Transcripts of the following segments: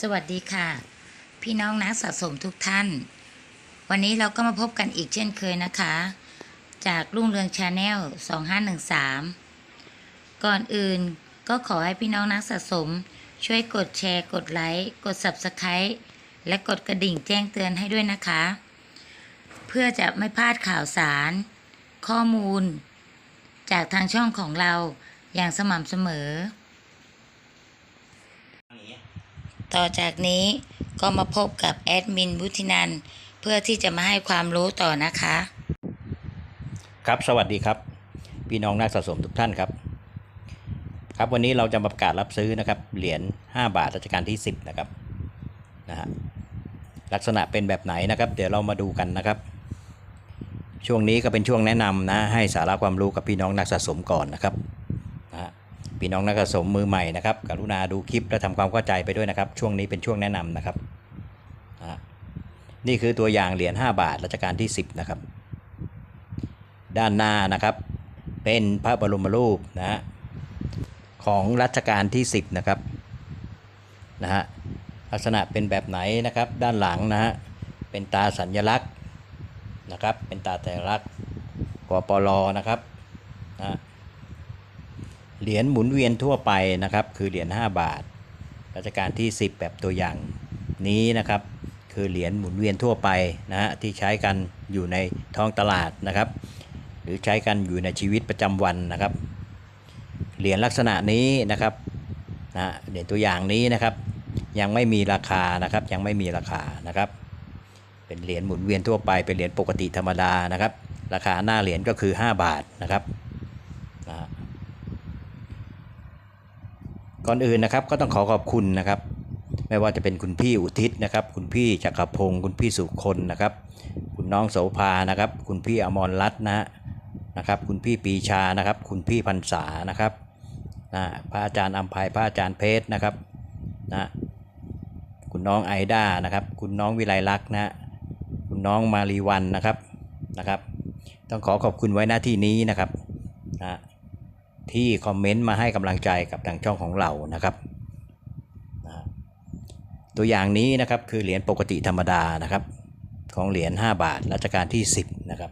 สวัสดีค่ะ พี่น้องนักสะสมทุกท่าน วันนี้เราก็มาพบกันอีกเช่นเคยนะคะ จากรุ่งเรืองชาแนล2513 ก่อนอื่นก็ขอให้พี่น้องนักสะสม ช่วยกดแชร์ กดไลค์กด Subscribe และกดกระดิ่งแจ้งเตือนให้ด้วยนะคะ เพื่อจะไม่พลาดข่าวสาร ข้อมูล จากทางช่องของเราอย่างสม่ำเสมอ ต่อจากนี้ก็มาพบกับแอดมินวุฒินันเพื่อที่จะมาให้ความรู้ต่อนะคะ ครับสวัสดีครับ พี่น้องนักสะสมทุกท่านครับ ครับวันนี้เราจะประกาศรับซื้อนะครับ เหรียญ5บาทรัชกาลที่ 10 นะครับนะฮะลักษณะเป็นแบบไหนนะครับ เดี๋ยวเรามาดูกันนะครับ ช่วงนี้ก็เป็นช่วงแนะนำนะ ให้สาระความรู้กับพี่น้องนักสะสมก่อนนะครับ พี่น้องนักสะสมมือใหม่นะครับกรุณาดูคลิปและทำความเข้าใจไปด้วยนะครับ ช่วงนี้เป็นช่วงแนะนำนะครับนี่คือตัวอย่างเหรียญ5บาทรัชกาลที่ 10นะครับ ด้านหน้านะครับ เป็นพระบรมรูปนะฮะของรัชกาลที่ 10นะครับนะฮะลักษณะเป็นแบบไหนนะครับ ด้านหลังนะฮะเป็นตาสัญลักษณ์นะครับ เป็นตาสัญลักษณ์กปลนะครับนะ เหรียญหมุนเวียนทั่วไปนะครับ คือเหรียญ5บาทรัชกาลที่ 10 แบบตัวอย่างนี้นะครับ คือเหรียญหมุนเวียนทั่วไปนะฮะที่ใช้กันอยู่ในท้องตลาดนะครับ หรือใช้กันอยู่ในชีวิตประจำวันนะครับ เหรียญลักษณะนี้นะครับนะเหรียญตัวอย่างนี้นะครับ ยังไม่มีราคานะครับ ยังไม่มีราคานะครับ เป็นเหรียญหมุนเวียนทั่วไปเป็นเหรียญปกติธรรมดานะครับ ราคาหน้าเหรียญก็คือ 5 บาทนะครับนะฮะ ก่อนอื่นนะครับก็ต้องขอขอบคุณนะครับ ไม่ว่าจะเป็นคุณพี่อุทิศนะครับ คุณพี่จักรพงศ์คุณพี่สุคนนะครับ คุณน้องโสภานะครับ คุณพี่อมรรัตน์นะนะครับ คุณพี่ปีชานะครับ คุณพี่พันษานะครับนะพระอาจารย์อัมภัยพระอาจารย์เพชรนะครับนะคุณน้องไอด้านะครับ คุณน้องวิไลลักษณ์นะฮะคุณน้องมารีวันนะครับนะครับ ต้องขอขอบคุณไว้หน้าที่นี้นะครับนะ ที่คอมเมนต์มาให้กำลังใจกับทางช่องของเรานะครับ ตัวอย่างนี้นะครับคือเหรียญปกติธรรมดานะครับ ของเหรียญ5บาทรัชกาลที่ 10นะครับ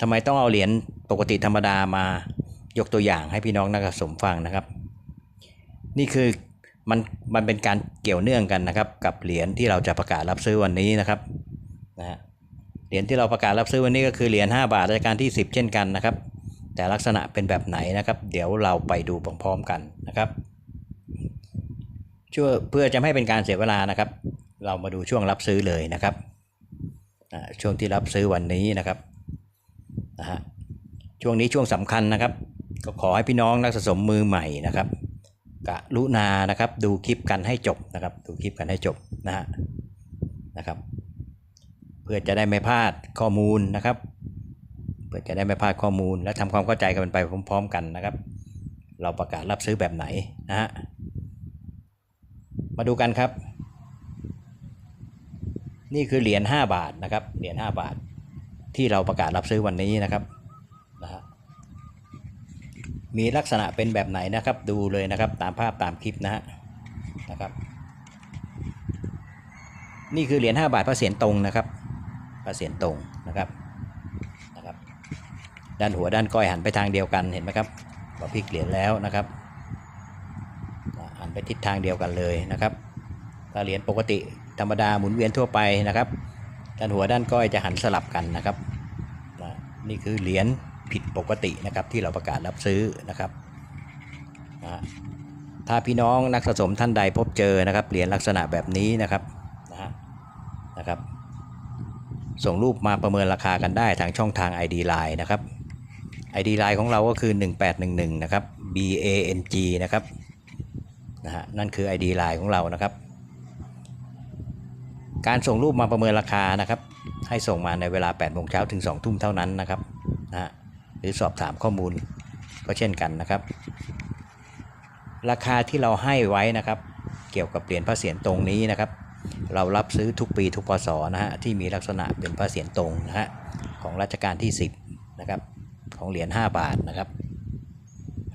ทำไมต้องเอาเหรียญปกติธรรมดามายกตัวอย่างให้พี่น้องนักสะสมฟังนะครับ นี่คือมันมันเป็นการเกี่ยวเนื่องกันนะครับ กับเหรียญที่เราจะประกาศรับซื้อวันนี้นะครับนะเหรียญที่เราประกาศรับซื้อวันนี้ก็คือเหรียญ5บาทรัชกาลที่ 10 เช่นกันนะครับ แต่ลักษณะเป็นแบบไหนนะครับ เดี๋ยวเราไปดูพร้อมๆกันนะครับช่วยเพื่อจะไม่ให้เป็นการเสียเวลานะครับ เรามาดูช่วงรับซื้อเลยนะครับช่วงที่รับซื้อวันนี้นะครับนะฮะช่วงนี้ช่วงสำคัญนะครับ ก็ขอให้พี่น้องนักสะสมมือใหม่นะครับกรุณานะครับดูคลิปกันให้จบนะครับ ดูคลิปกันให้จบนะฮะนะครับ เพื่อจะได้ไม่พลาดข้อมูลนะครับ เพื่อจะได้ไม่พลาดข้อมูล และทำความเข้าใจกันไปพร้อม ๆ กันนะครับ เราประกาศรับซื้อแบบไหนนะฮะมาดูกันครับ นี่คือเหรียญ5บาทนะครับเหรียญ5บาท ที่เราประกาศรับซื้อวันนี้นะครับนะฮะมีลักษณะเป็นแบบไหนนะครับ ดูเลยนะครับตามภาพตามคลิปนะฮะนะครับนี่คือเหรียญ5บาทพระเศียรตรงนะครับพระเศียรตรงนะครับ ด้านหัวด้านก้อยหันไปทางเดียวกันเห็นไหมครับเราพลิกเหรียญแล้วนะครับหันไปทิศทางเดียวกันเลยนะครับถ้าเหรียญปกติธรรมดาหมุนเวียนทั่วไปนะครับ ด้านหัวด้านก้อยจะหันสลับกันนะครับนี่คือเหรียญผิดปกตินะครับที่เราประกาศรับซื้อนะครับนะถ้าพี่น้องนักสะสมท่านใดพบเจอนะครับเหรียญลักษณะแบบนี้นะครับนะนะครับ ส่งรูปมาประเมินราคากันได้ทางช่องทาง ID Line นะครับ ID Line ของเราก็คือ 1811 นะครับ BANG นะครับนะฮะนั่นคือ ID Line ของเรานะครับ การส่งรูปมาประเมินราคานะครับ ให้ส่งมาในเวลา8โมงเช้าถึง2ทุ่มเท่านั้นนะครับนะฮะหรือสอบถามข้อมูลก็เช่นกันนะครับ ราคาที่เราให้ไว้นะครับ เกี่ยวกับเหรียญพระเศียรตรงนี้นะครับ เรารับซื้อทุกปีทุกพศนะฮะที่มีลักษณะเป็นพระเศียรตรงนะฮะของรัชกาลที่ 10 นะครับ ของเหรียญ5บาทนะครับ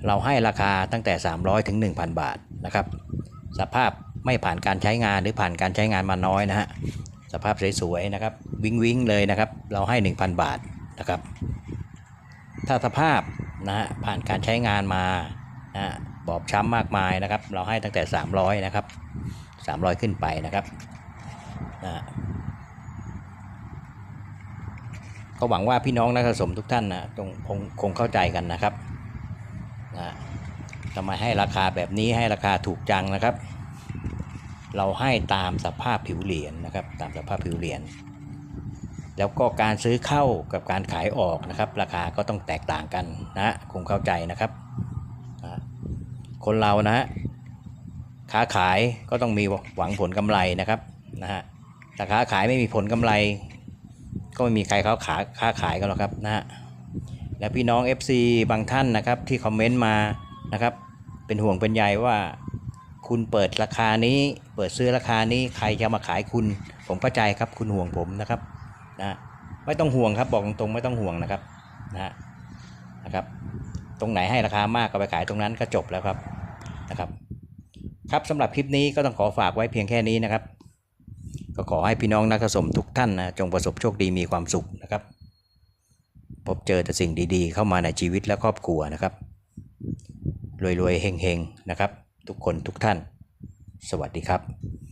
เราให้ราคาตั้งแต่ 300 ถึง 1,000 บาทนะครับ สภาพไม่ผ่านการใช้งานหรือผ่านการใช้งานมาน้อยนะฮะสภาพสวยๆนะครับ วิงวิงเลยนะครับ เราให้ 1,000 บาทนะครับ ถ้าสภาพนะฮะผ่านการใช้งานมานะฮะบอบช้ำมากมายนะครับ เราให้ตั้งแต่ 300 นะครับ 300 ขึ้นไปนะครับนะฮะ ก็หวังว่าพี่น้องนักสะสมทุกท่านนะคงคงคงเข้าใจกันนะครับนะทำไมให้ราคาแบบนี้ให้ราคาถูกจังนะครับ เราให้ตามสภาพผิวเหรียญนะครับ ตามสภาพผิวเหรียญแล้วก็การซื้อเข้ากับการขายออกนะครับ ราคาก็ต้องแตกต่างกันนะคงเข้าใจนะครับนะคนเรานะฮะค้าขายก็ต้องมีหวังผลกำไรนะครับนะฮะแต่ค้าขายไม่มีผลกำไร ก็ไม่มีใครเขาขาค้าขายกันหรอกครับนะฮะและพี่น้อง FC บางท่านนะครับที่คอมเมนต์มานะครับ เป็นห่วงเป็นใยว่าคุณเปิดราคานี้ เปิดซื้อราคานี้ใครจะมาขายคุณ ผมเข้าใจครับคุณห่วงผมนะครับนะไม่ต้องห่วงครับบอกตรงๆไม่ต้องห่วงนะครับนะนะครับ ตรงไหนให้ราคามากก็ไปขายตรงนั้นก็จบแล้วครับนะครับ ครับสำหรับคลิปนี้ก็ต้องขอฝากไว้เพียงแค่นี้นะครับ ก็ขอให้พี่น้องนักสะสมทุกท่านนะจงประสบโชคดีมีความสุขนะครับ พบเจอแต่สิ่งดีๆ เข้ามาในชีวิตและครอบครัวนะครับรวยๆเฮงๆนะครับ ทุกคนทุกท่าน สวัสดีครับ